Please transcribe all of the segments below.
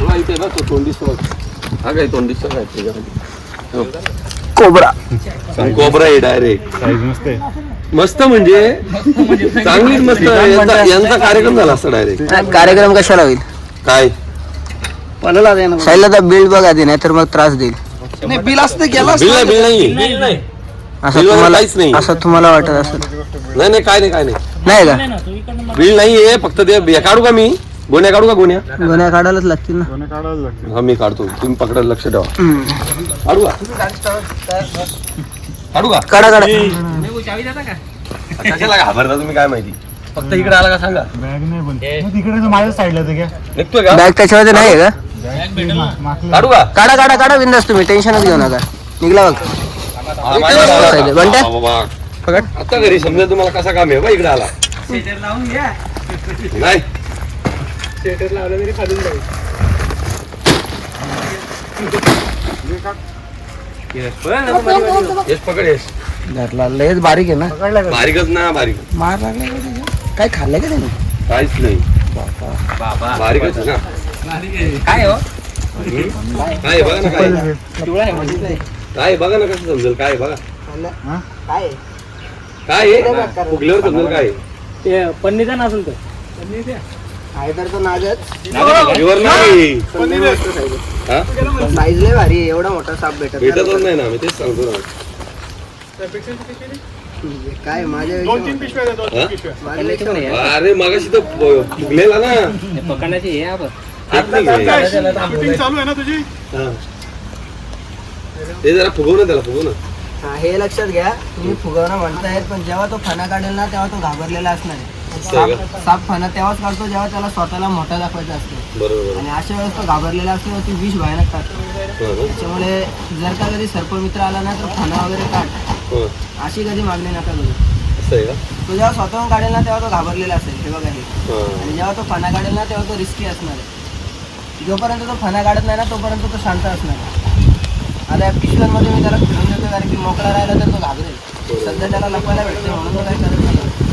हो, इथे बघ तो तोंड. हा काय तोंड काय त्याच्यामध्ये? हो. कोबरा. कोबरा आहे डायरेक्ट मस्त आहे. मस्त म्हणजे? चांगलीच मस्त यांचा यांचा कार्यक्रम झाला असता डायरेक्ट कार्यक्रम कशाला होईल? काय? साईला तर बिल बघा दे नाही तर मग त्रास देईल. नाही बिल असतं गेला बिल नाही बिल नाही. असं बिल तुम्हाला काहीच नाही. असं तुम्हाला वाटत असेल. नाही नाही काय नाही काय नाही. नाही का? बिल नाहीये फक्त ते काढू का मी? गोण्या काढू का गोण्या? गुन्ह्या काढायलाच लागतील ना. दोन्ही काढावं लागतं हा मी काढतो. तुम्ही पकडायला लक्ष ठेवा. काढू का? काढू का? काढा काढा. कशाला घाबरता तुम्ही? काय माहिती? फक्त इकडे आला का सांगा? बॅग नाही पण. मग तिकडे तर माझ्या साईडला ते निघतोय का? बॅग त्याच्यामध्ये नाही आहे का? मागलं. काढू का? काढा काढा काढा बिंदास तुम्ही. टेन्शनच घेऊ नका. निघला बघ. हा, माझ्या साईड. बंट्या? हा, बाबा. पकड. आता घरी समजा तुम्हाला कसा काम आहे. बा इकडे आला. नाही. येस पकड येस. धरला लयच बारीक आहे ना. बारीकच ना बारीक. मार लागला का त्याच्या? काय खाल्लं का त्याने? काहीच नाही. बारीकच आहे ना. काय हो? काय आहे? बघा ना काय आहे. काय आहे? बघा ना कसं समजेल. काय आहे? बघा. काय काय आहे? फुगल्यावर समजेल काय आहे. पन्नीचा नसेल तर आहे तर तो नागच प्युअर नाही हा? साईज लय भारी आहे. एवढा मोठा साप भेटत भेटतच नाही ना मी तेच सांगतो ना. काय माझ्या दोन तीन पिशव्या द्या दोन तीन? पिशव्या. माझ्या अरे मगाशी तर फुगलेला ना. पकडण्याची हे आपण. हात नाही घे. काय, शूटिंग चालू आहे ना तुझी? हा. ते जरा फुगव ना त्याला फुगव ना. हा, हे लक्षात घ्या. तुम्ही फुगवणं म्हणतायत पण जेव्हा तो फणा काढेल ना तेव्हा तो घाबरलेला असणार आहे असं आहे. साप साप फणा तेव्हाच काढतो जेव्हा त्याला स्वतःला मोठा दाखवायचा असतो. बरोबर आणि अशा वेळेस तो घाबरलेला असतो ती विष भयानक टाकतो. त्याच्यामुळे जर का कधी सर्पमित्र आला ना तर फणा वगैरे काढ. हा. अशी कधी मागणी नका करू. तो जेव्हा स्वतःहून काढेल ना तेव्हा तो घाबरलेला असेल. हे बघा हे. आणि जेव्हा तो फणा काढेल ना तेव्हा तो रिस्की असणार आहे. जोपर्यंत तो फणा काढत नाही ना तोपर्यंत तो शांत असणार आहे. आता या पिशव्यांमध्ये मी त्याला फिरून देतो कारण की मोकळा राहिला तर तो घाबरेल. सध्या त्याला लपवायला भेटते म्हणून तो काही करत नाही.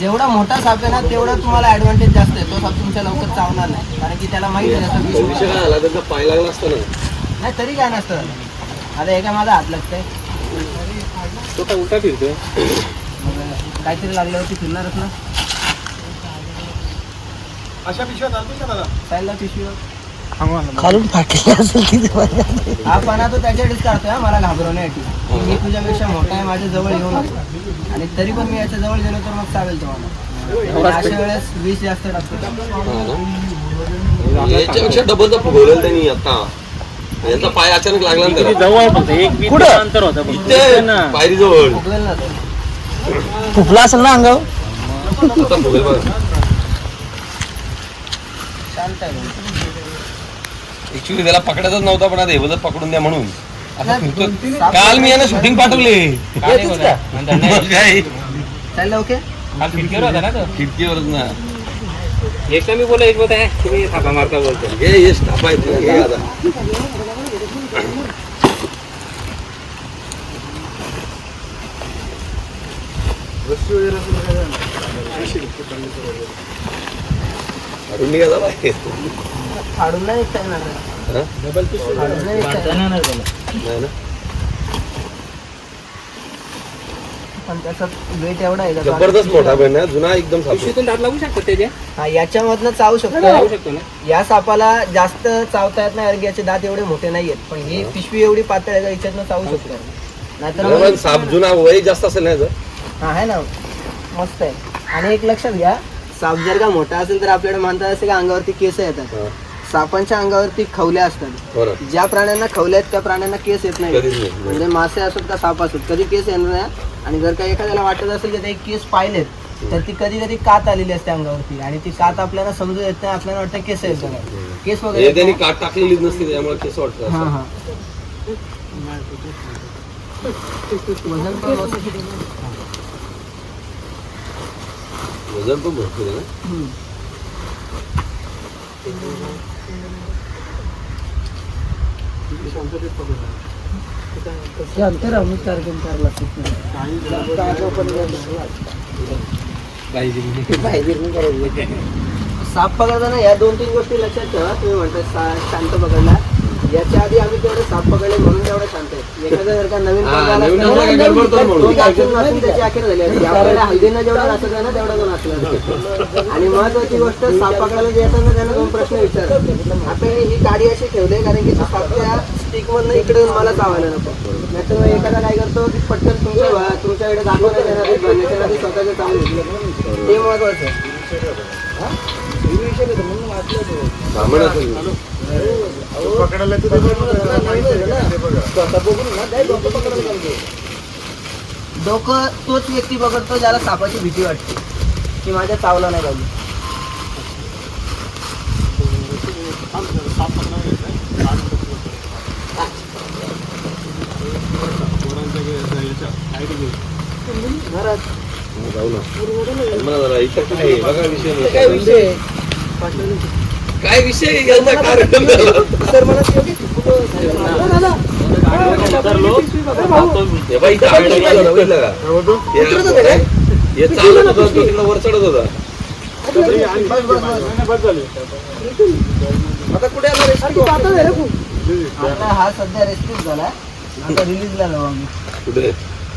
जेवढा मोठा साप आहे ना तेवढा तुम्हाला ऍडव्हान्टेज जास्त आहे. तो साप तुमच्या लवकर चावणार नाही. कारण की त्याला माहिती आहे काय पाय लागला असता नाही तरी काय नसतं. आता एका माझा हात लागतंय? तो तर उलटा फिरतोय. काहीतरी लागल्यावरती फिरणारच ना. अशा पिशव्या चालतील का दादा? खालून फाटली असेल हा पाना तो त्याच्यासाठीच काढतोय हा, मला घाबरवण्यासाठी मी तुझ्यापेक्षा मोठा आहे माझ्या जवळ येऊ नको. आणि तरी पण मी याच्या जवळ गेलो तर मग चालेल तुम्हाला. आणि अशा वेळेस विष जास्त टाकतो हा? याच्यापेक्षा डबलचा फुगवलेला त्यांनी आता. याचा पाय अचानक लागला ना किती त्याला. जवळ फक्त एक वीस कुठं? अंतर होतं फक्त. इथे ना. पायरी जवळ. फुगवेल ना तो. फुफला असेल ना अंगावर? आता फुगेल बघा. शांत आहे. ऍक्च्युली त्याला पकडायचाच नव्हता पण आता हे बदल पकडून द्या म्हणून. असं फिरतो काल मी यांना शूटिंग पाठवले. मग काय? चाललं ओके? काल खिडकीवर होता ना तो? खिडकीवरच ना. एक मी बोला एक बोलत आहे तुम्ही थापा मारता बोलतो. घे यश थापायचं घे आता. काढून निघा बाहेर. फाडून नाही येणार. हा? नाही ना? पण त्याचा वेट एवढा आहे का? जबरदस्त मोठा बहीण आहे जुना एकदम पिशवीतून दात लागू शकतो त्याच्या हा याच्यामधनं चावू लागू शकतो शकतो ना. या सापाला जास्त चावता येत नाही कारण की याचे दात एवढे मोठे नाही आहेत. पण ही पिशवी एवढी पातळ आहे का याच्यातनं चावू शकतो. नाहीतर अरे मग- पण साप जुना वय जास्त असेल ना याचं? हा आहे ना? मस्त आहे. आणि एक लक्षात घ्या साप जर का मोठा असेल तर आपल्याला म्हणतात असे का अंगावरती केस येतात? हा, सापांच्या अंगावरती खवल्या असतात ज्या प्राण्यांना खवल्या आहेत त्या प्राण्यांना केस येत नाही कधीच नाही. म्हणजे मासे असोत का साप असोत कधी केस येणार नाही आणि जर का एखाद्याला वाटत असेल की ते केस पाहिलेत तर ती कधी कधी कात आलेली असते अंगावरती आणि ती कात आपल्याला समजून येत नाही आपल्याला वाटतं केस आहेत बघा. केस हे वगैरे त्यांनी काट टाकलेलीच नसते त्यामुळे कसं वाटतं हा असं? हा वजन पण. वजन पण भरपूर आहे ना हम्म. ते अंतर आम्ही कार्यक्रम करायला लागतो साप पकडताना या दोन तीन गोष्टी लक्षात ठेवा. तुम्ही म्हणताय सा- शांत पकडला. याच्या आधी आम्ही तेवढे साप पकडले म्हणून आणि महत्वाची गोष्ट साप पकडायला जे येतात ना त्यांना दोन प्रश्न विचार आता ही गाडी अशी ठेवली कारण की साप त्या स्टिक मधनं इकडे मला चावायला नको. नाहीतर एखादा काय करतो की पटकन तुमच्या तुमच्याकडे दाखवण्याच्या स्वतःचे चालू ते महत्वाचं आहे. पकडायला बघा, बघा. डोकं तोच व्यक्ती पकडतो ज्याला सापाची भीती वाटते की माझ्या चावला नाही पाहिजे. घरात जाऊ ना मला जरा? बघा विषय नाही. काय विषय काय विषय? यांचा? कार्यक्रम हे चालत होतं, तो तिकडं वर चढत होता. आता कुठे? आता हा. सध्या रेस्क्यू झाला आता रिलीजला जाऊ आम्ही. कुठे?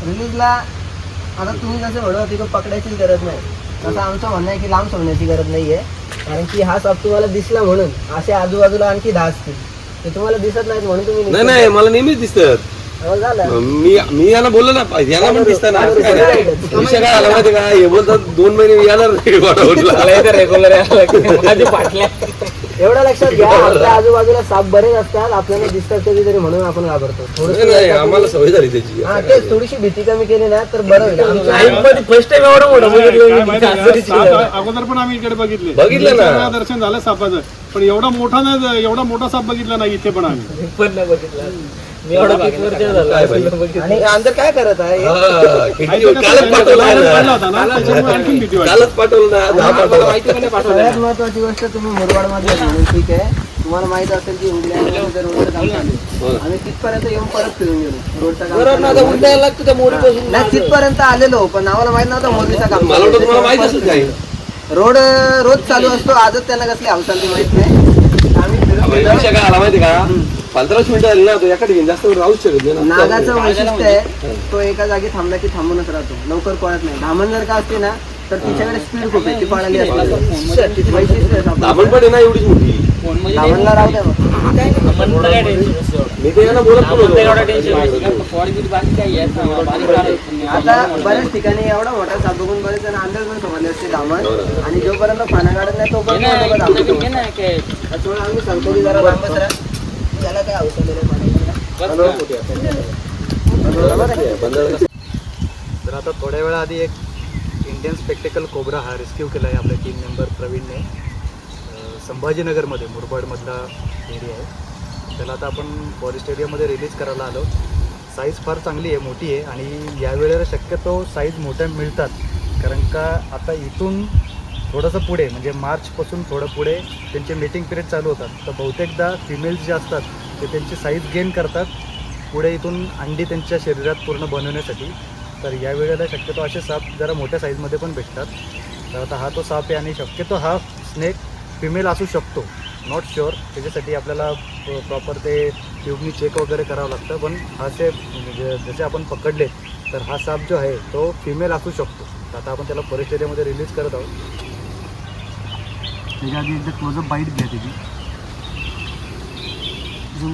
रिलीजला आता तुम्ही जसं म्हणत होते की पकडायची गरज नाही. तसं आमचं म्हणणं आहे की लांब सोडण्याची गरज नाही आहे कारण की हा साप तुम्हाला दिसला म्हणून असे आजूबाजूला आणखी दहा असतील. ते तुम्हाला दिसत नाहीत म्हणून तुम्ही नाही नाही मला नेहमीच दिसतात. हो, झालं. मी मी यांना बोललो ना यांना पण दिसतात ना असं काय? नाही. विषय काय आला माहिती का? हे बोलतात दोन महिने येणार नाही. वाटावरला. रेग्युलर माझी पाटल्या एवढं लक्षात घ्या आपल्या आजूबाजूला साप बरेच असतात आपल्याला दिसतात कधीतरी म्हणून आपण घाबरतो. थोडं आम्हाला सवय झाली त्याची. हा तेच थोडीशी भीती कमी केली ना तर बरं होईल. फर्स्ट टाइम एवढं मोठं अगोदर पण आम्ही इकडे बघितले. बघितलं ना. दर्शन झालं सापाचं. पण एवढा मोठा ना एवढा मोठा साप बघितला नाही इथे पण आम्ही. पण नाही बघितलं. आणि अंदर काय करत आहे? कालच पाठवलं ना. दहा महत्वाची गोष्ट तुम्ही मुरबाडमध्ये ठीक आहे? तुम्हाला माहीत असेल की हो. आम्ही तिथपर्यंत येऊन परत फिरून गेलो. रोडचं नाही तिथपर्यंत आलेलो पण आम्हाला माहीत नव्हतं मोदीचं काम रोड रोज चालू असतो. आजच त्यांना कसली हालचाल ती माहीत नाही. विषय काय आला माहिती का? पंधराच मिनिटं झाली ना तो एका ठिकाणी जास्त वेळ राहूच शकत नाही ना. नागाचं वैशिष्ट्य आहे तो एका जागी थांबला की थांबूनच राहतो. लवकर पळत नाही. धामण जर का असते ना तर तिच्याकडे स्पीड खूप आहे. ती पळाली असते तिचं वैशिष्ट्य आहे आपण धामण. पण आहे ना एवढीच मोठी. धामणला राहू द्या मग म्हणून तर काय टेन्शन नसतं एवढं. मी ते यांना बोलत पण आपण तर एवढं होतो. टेन्शन नसतं. फॉडी बिडी बाकी काही येत नाही. बारीक बारीक. आता बऱ्याच ठिकाणी एवढा मोठा साप बघून बरेच जण अंदाज पण समजले असते धामण आणि जोपर्यंत पाना काढत नाही तोपर्यंत. त्याच्यामुळे आम्ही सांगतो की जरा लांबच राहा याला काय औषध दिलं आहे? तर आता थोड्या वेळा आधी एक इंडियन स्पेक्टेकल कोब्रा हा रेस्क्यू केला आहे आपल्या टीम मेंबर प्रवीणने संभाजीनगरमध्ये मुरबाडमधला एरिया आहे. त्याला आता आपण फॉरेस्ट एरियामध्ये रिलीज करायला आलो. साईज फार चांगली आहे मोठी आहे आणि यावेळेला शक्यतो साईज मोठ्या मिळतात. कारण का आता इथून थोडंसं पुढे म्हणजे मार्चपासून थोडं पुढे त्यांचे मीटिंग पिरियड चालू होतात. तर बहुतेकदा फिमेल्स जे असतात ते त्यांची साईज गेन करतात. पुढे इथून अंडी त्यांच्या शरीरात पूर्ण बनवण्यासाठी. तर या वेळेला शक्यतो असे साप जरा मोठ्या साईजमध्ये पण भेटतात. तर आता हा तो साप आहे आणि शक्यतो हा स्नेक फिमेल असू शकतो. नॉट शुअर त्याच्यासाठी आपल्याला प्रॉपर ते ट्यूबनी चेक वगैरे करावं लागतं. पण हा से म्हणजे जसे आपण पकडले तर हा साप जो आहे तो फिमेल असू शकतो. तर आता आपण त्याला फॉरेस्ट एरियामध्ये रिलीज करत आहोत. त्याच्या आधी एकदा क्लोजअप बाईट घ्या त्याची. झूम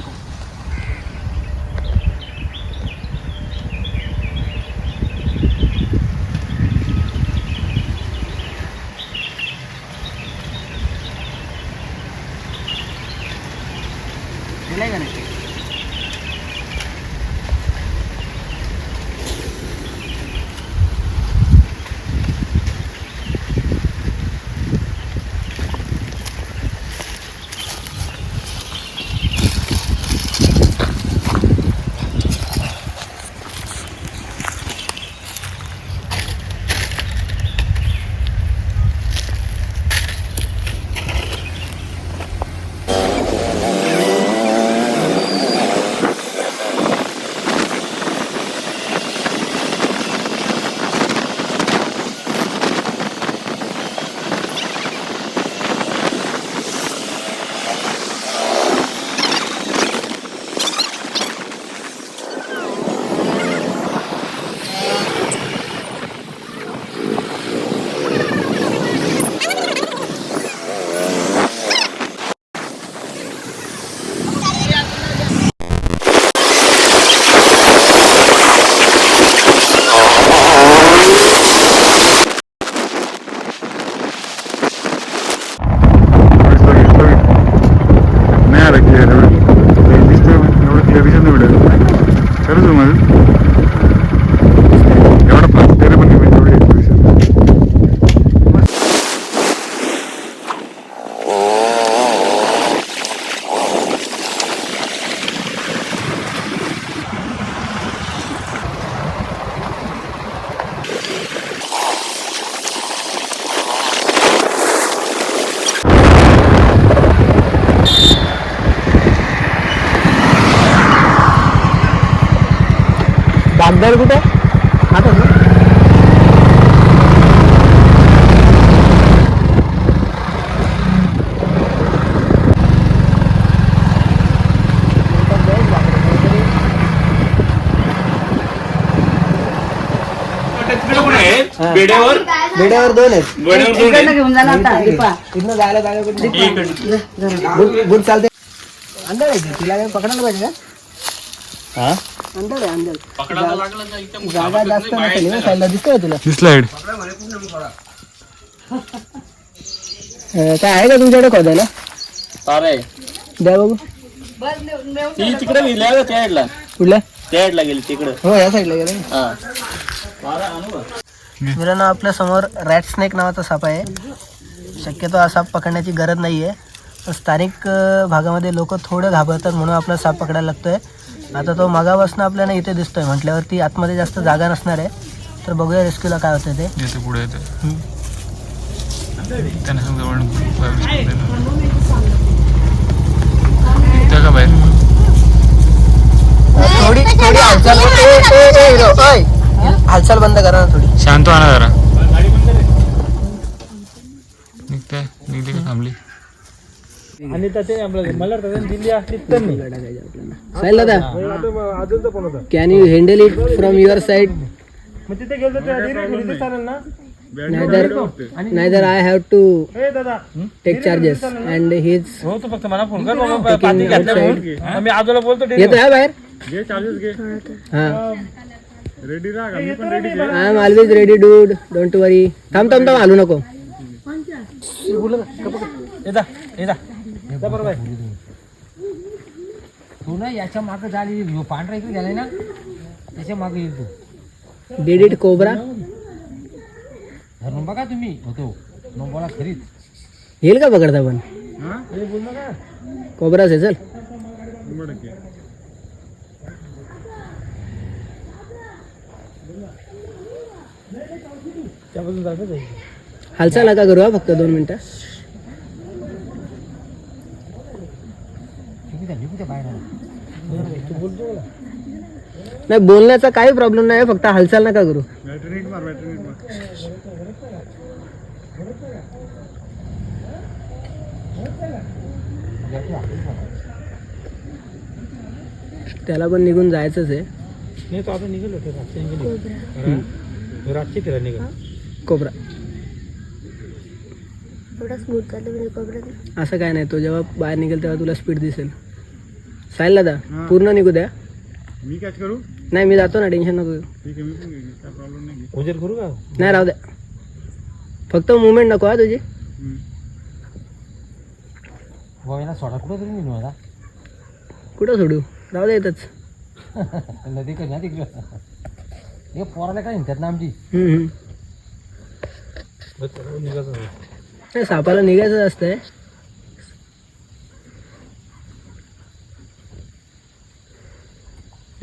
दर कुठे? आता बेड्यावर? बेड्यावर दोन आहेत. घेऊन जा ना आता दीपा. इथनं जायला जागा कुठली? बुट बुट चालते. अंदर आहे. तिला पकडायला पाहिजे का? अंदर आहे अंदर. जागा जास्त नसेल ना साईडला दिसतोय तुला. अं, काय आहे का तुमच्याकडे खोदायला? द्या बघू. ती तिकडे गेल्या त्या साईडला कुठल्या? त्या साईडला गेली तिकडे. हो या साईडला गेले. मित्रांनो आपल्यासमोर रॅट स्नेक नावाचा साप आहे. शक्यतो हा साप पकडण्याची गरज नाही आहे पण स्थानिक अं, भागामध्ये लोक थोडं घाबरतात म्हणून आपला साप पकडायला लागतोय. आता तो मागापासून आपल्याला इथे दिसतोय. म्हटल्यावरती आतमध्ये जास्त जागा नसणार आहे. तर बघूया रेस्क्यूला काय होतं ते. येते पुढे येते. त्यांना का बाहेर? थोडी थोडी हालचाल ए, ए, ए, हिरो, ओय. हालचाल बंद करा ना थोडी. शांत आणा जरा. निघते निघते का थांबली? साहिल दादा can you handle it from your side नाहीतर नाहीतर I have to take charges and his हो तो फक्त मला फोन कर बाबा पाणी घातलं म्हणून मी आजोला बोलतो येतो आहे बाहेर? घे चार्जेस घे हा रेडी राहा मी पण ready I am always ready dude don't worry थांब थांब थांब हलू नको बरोबर. तू ना याच्या मागे झाली पांढरा इकडे झालाय ना त्याच्यामागे येईल तू. डीड इट कोबरा धरून बघा तुम्ही? होतो. मग बोला खरीच. येईल का पकडता पण? कोबराच आहे चल. हालचाल नका करू हा फक्त दोन मिनिटं. नाही बोलण्याचा काही प्रॉब्लेम नाही फक्त हालचाल नका करू. त्याला पण निघून जायचंच आहे. नाही तो आता निघेल होते रातचे निघेल रातचे फिरा निघेल. कोबरा. म्हणजे कोबरा असं काय नाही तो जेव्हा बाहेर निघेल तेव्हा तुला स्पीड दिसेल. साहिल दादा पूर्ण निघू द्या. मी कॅच करू? नाही मी जातो ना टेन्शन नको. घेऊ. ठीक आहे मी पण घेईन. काय प्रॉब्लेम नाही घे. उजेड करू का? नाही राहू द्या. फक्त मुवमेंट नको हा तुझी. हम्म. सोडा कुठं तरी मी आता? कुठं सोडू? राहू द्या येतच नदी का ना तिकडे. हे पोराला काय म्हणतात ना आमची? हम्म, हम्म. नाही सापाला निघायचं असतंय.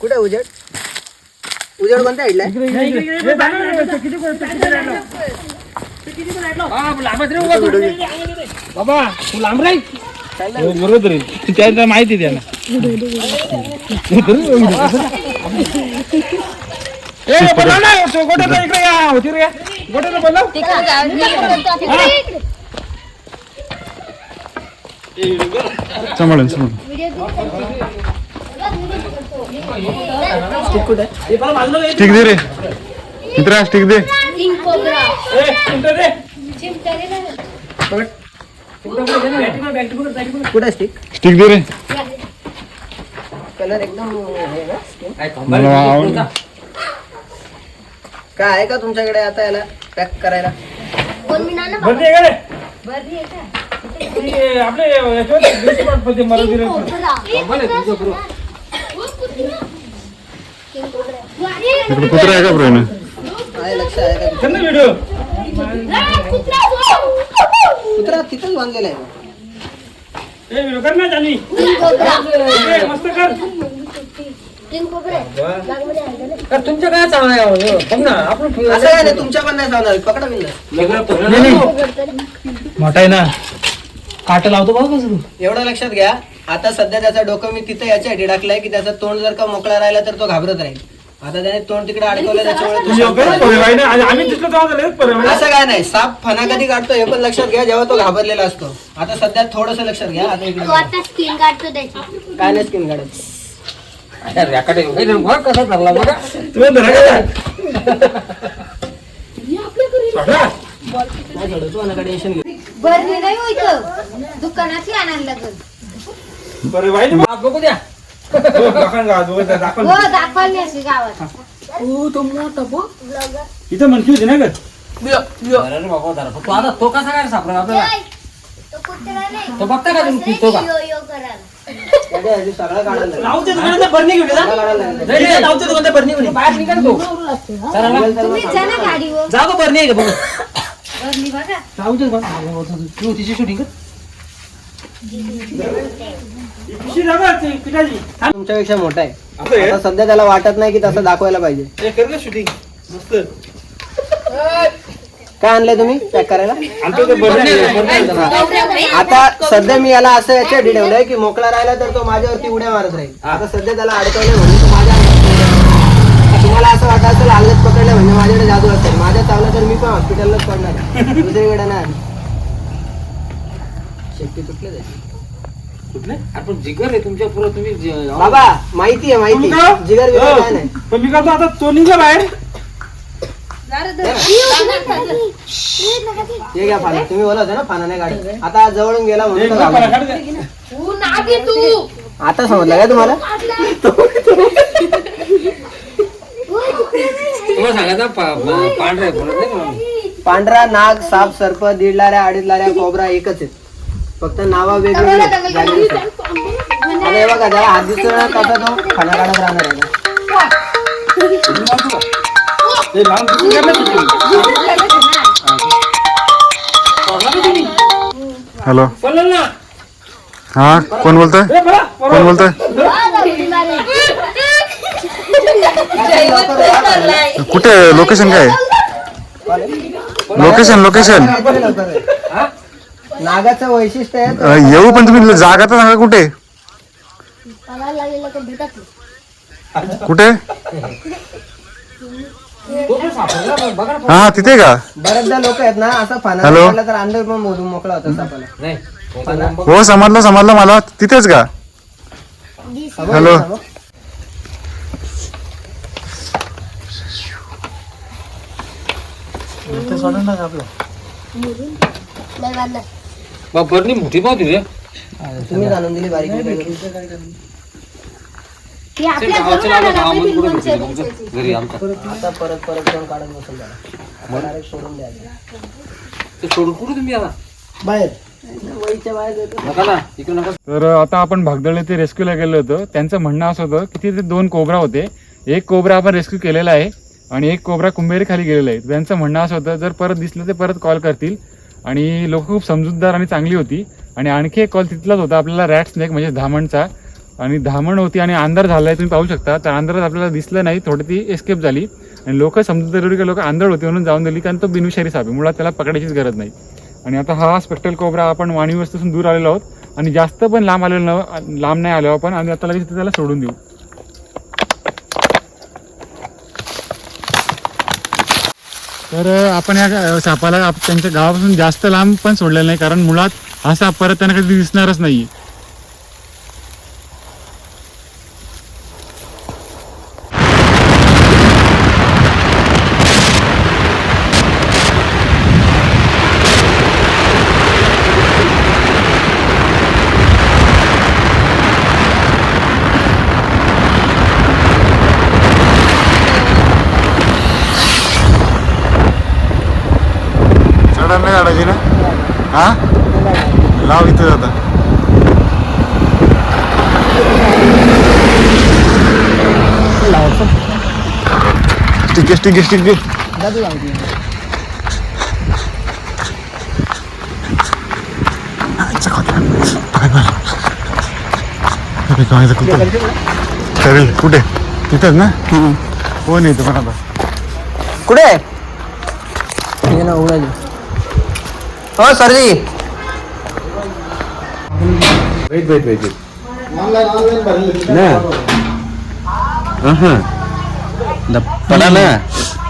कुठे उजेड? उजेड कोणत्या साईडला बाबा तू लांब राही बरोबर आहे. त्याला माहिती द्या ना ए बोला ना गोट्याचा इकडे या होती रे. गोट्याचा बोला सांभाळून सांभाळून. स्टिक दे रे. मित्रा स्टिक दे. कुठे स्टिक स्टिक दे रे. कलर एकदम हे. काय आहे का तुमच्याकडे आता याला पॅक करायला? आपले कुत्रा आहे का का कुत्रा तिथंच बांधलेला आहे. तुमच्या काय ना आपण असं काय नाही तुमच्या पण नाही जाणार पकडा बिंदा मोठा आहे ना. काट लावतो बघ कसं तू. एवढं लक्षात घ्या. आता सध्या त्याचा डोकं मी तिथे याच्यासाठी टाकलाय की त्याचं तोंड जर का मोकळा राहिला तर तो घाबरत राहील. आता त्याने तोंड तिकडे अडकवलं त्याच्यामुळे असं काय नाही. साप फणा कधी काढतो हे पण लक्षात घ्या जेव्हा तो घाबरलेला असतो. आता सध्या थोडस लक्षात घ्या आता इकडे तो आता स्किन काढतो त्याची. काय नाही स्किन काढत. बघा नाही टेन्शन घे हो दुकानातली आणायला लागल. बाप बघू द्या. हो अशी गावात. इथं म्हणती होती ना ग? अरे रे बाबा धरा तो आता तो कसा काय सापडला आपल्याला? तो कुत्रा नाही. तो बघता का तुम्ही? पितो का? यो करायला. लावते दुकानात बरणी घेऊन सगळं काढायला लागेल. नाही. नाही, लावते दुकानात बरणी घेऊन बाहेर निघा तो. चला ना. तुम्ही ना गाडीवर जा गं बरणी आहे का बघू? बरणी बघा. लावते तू तिची शूटिंग तुमच्यापेक्षा मोठा आहे. आता सध्या त्याला वाटत नाही की तसं दाखवायला पाहिजे. काय आणलंय तुम्ही? पॅक करायला? आता सध्या मी याला असं याच्यासाठी ठेवलंय की मोकळा राहिला तर तो माझ्यावरती उड्या मारत राहील. आता सध्या त्याला अडकवलंय म्हणजे तो माझ्या. तुम्हाला असं वाटत असेल आलगत पकडलं म्हणजे माझ्याकडे जादू असेल. माझ्या चावलं तर मी पण हॉस्पिटललाच पडणार. दुसरीकडे नाही. शेपटी तुटले आपण जिगर आहे तुमच्यापुढे तुम्ही जे- बाबा माहिती आहे माहिती जिगर बिगर काय नाही. पण मी करतो आता तो निघा बाहेर. हे घ्या फाना तुम्ही बोला होता ना फाना नाही आता जवळून गेला म्हणून तो. आता समजलं काय तुम्हाला? सांगायचं पांढरं आहे नाही का? पांढरा नाग साप सर्प दीड लाऱ्या अडीच लाऱ्या कोबरा एकच आहेत फक्त नावा वेगवेगळी आहेत. जागेनुसार. आता हे बघा त्याला हात दिसतो ना तसा तो खाना काढत राहणार आहे हॅलो. बोललं ना. हा कोण बोलतोय? कोण बोलतोय? कुठे लोकेशन काय लोकेशन लोकेशन काहीतरी लवकर आहे. नागाचं वैशिष्ट्य आहे तो- अ, येऊ पण तुम्ही जागा तर सांगा कुठे? पगार लागलेला तर भेटत कुठे? हा तिथे का? बऱ्याचदा लोक आहेत ना असं फाना हॅलो? तर अंदर पण मोडून मोकळा होता सापाला हो समजलं समजलं मला. तिथेच का? हॅलो? नाही बांधणार मोठी तुम्ही जाणून दिली बारीक ती आपल्या घरून आणायला पाहिजे लोणचं बिणचं. घरी आमचा. आता परत परत जाऊन काढत बसून झाला डायरेक्ट सोडून द्यायचं ते सोडून कुठे तुम्ही आता? बाहेर. वहीच्या बाहेर जातो. नका ना इकडे नका. तर आता आपण भागदळ येथे रेस्क्यूला गेलो होतो. त्यांचं म्हणणं असं होतं की तिथे दोन कोबरा होते. एक कोबरा आपण रेस्क्यू केलेला आहे आणि एक कोबरा कुंभेरी खाली गेलेला आहे. त्यांचं म्हणणं असं होतं जर परत दिसलं ते परत कॉल करतील. आणि लोक खूप समजूतदार आणि चांगली होती. आणि आणखी एक कॉल तिथलाच होता आपल्याला रॅट स्नेक म्हणजे, म्हणजे धामणचा. आणि धामण होती आणि अंधार आहे तुम्ही पाहू शकता. तर अंधारात आपल्याला दिसलं नाही थोडी ती एस्केप झाली. आणि लोक समजूतदार लोक आंधळ होते म्हणून जाऊन दिली कारण तो बिनविषारी साप आहे. मुळात त्याला पकडायचीच गरज नाही. आणि आता हा स्पेक्टल कोबरा आपण वाणीवस्तीपासून दूर आलेलो आहोत. आणि जास्त पण लांब आलेलो लांब नाही आलो आपण. आणि आता लगेच त्याला सोडून देऊ. तर आपण या सापाला आप- त्यांच्या गावापासून जास्त लांब पण सोडलेलं नाही कारण मुळात हा साप परत त्यांना कधी दिसणारच नाही चढण नाही काढायची ना हा लाव इथे आता लावतो स्टिक स्टिक जा तू सांगते करेल कुठे? तिथंच ना? कोण येतो पण आता कुठे? आहे ठीक आहे ना उघडा दे. हो सरजी. वेट वेट वेट ना? द पडा ना.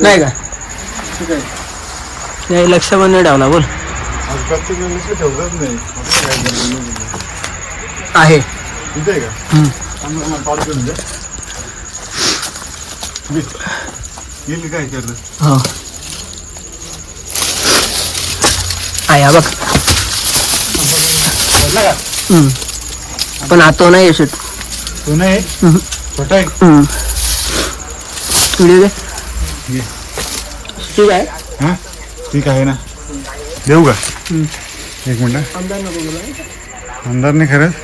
नाही का? नाही लक्ष पण नाही. ठेवला बोल आहे. काय करलं हो. आहे हा बघ. हम्म. पण आता नाही येऊ तू नाही? हम्म. छोटा आहे? व्हिडिओ दे. घे. ठीक आहे हा ठीक आहे ना देऊ का एक मिनिट आमदार नाही खरंच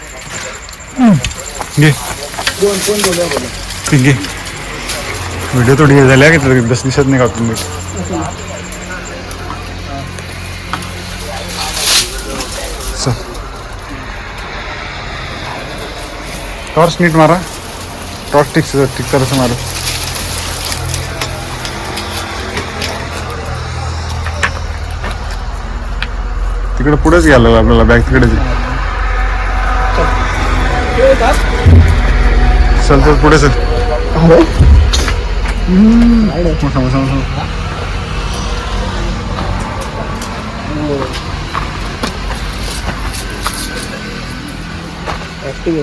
घे ठीक घे व्हिडिओ थोडी हे झाल्या की दस दिसत नाही का तुम्ही टॉर्च नीट मारा टॉर्च टिक टिक करायचं मारा तिकडे पुढेच गेला आपल्याला बॅग तिकडेच चल चल पुढे चल मोठा, मोठा, मोठा. ऍक्टिव्ह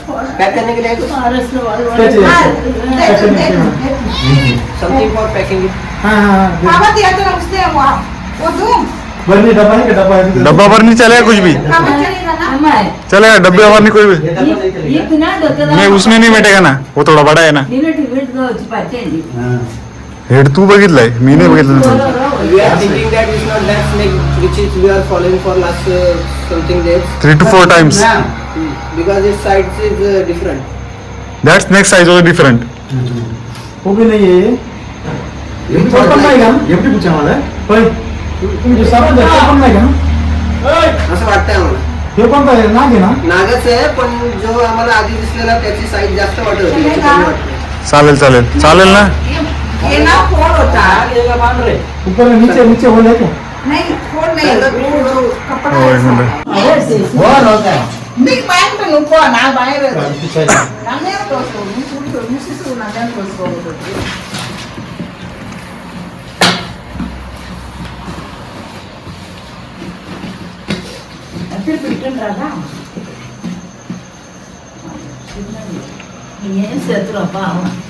पैक करने के लिए समथिंग फॉर पैकिंग डब्बा भर नहीं चलेगा कुछ भी? चलेगा डब्बे भर नहीं कोई भी नहीं उसमें नहीं बैठेगा ना वो थोड़ा बड़ा है ना। हेड तू बघितलाय? मी नाही बघितलं three two four times its size is uh, different. That's next size of different भी नहीं है ये पण नाही का एवढी मला तुम्ही पण नाही का असं वाटतंय आम्हाला हे पण काय नाग आहे ना नागच आहे पण जो आम्हाला आधी दिसलेला त्याची साईज जास्त वाटत होती याची कमी वाटते. चालेल चालेल चालेल ना ऊपर में नीचे नीचे हो जाए क्या हो एक minute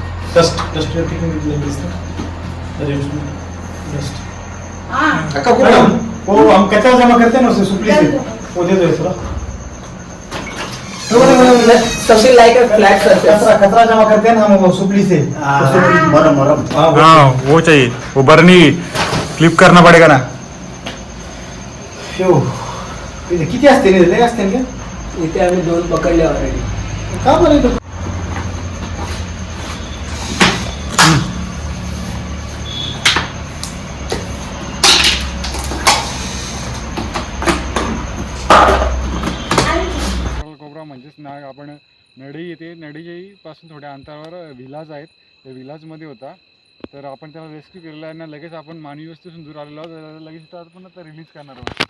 we are uh, taking now dust dust we are taking with like this no? arrangement dust काका कुठे वो हम कचरा जमा करते हैं ना उससे सुपली से वो दे दो ये थोड़ा समथिंग लाइक अ फ्लैट कचरा सरफेस कचरा जमा करते हैं ना हम वो सुपली से मरम मरम हाँ वो हाँ चाहिए वो बर्नी क्लिप करना पड़ेगा ना शेव. किती असते रे? लय असते का? इथे आम्ही दोन पकडले ऑलरेडी का बरं आपण नडी येते नडीपासून थोड्या अंतरावर विलाज आहेत. त्या विलाजमध्ये होता. तर आपण त्याला रेस्क्यू केलेला आहे ना लगेच आपण मानवी वस्तीपासून दूर आलेलो आहोत. लगेच आपण आता रिलीज करणार आहोत.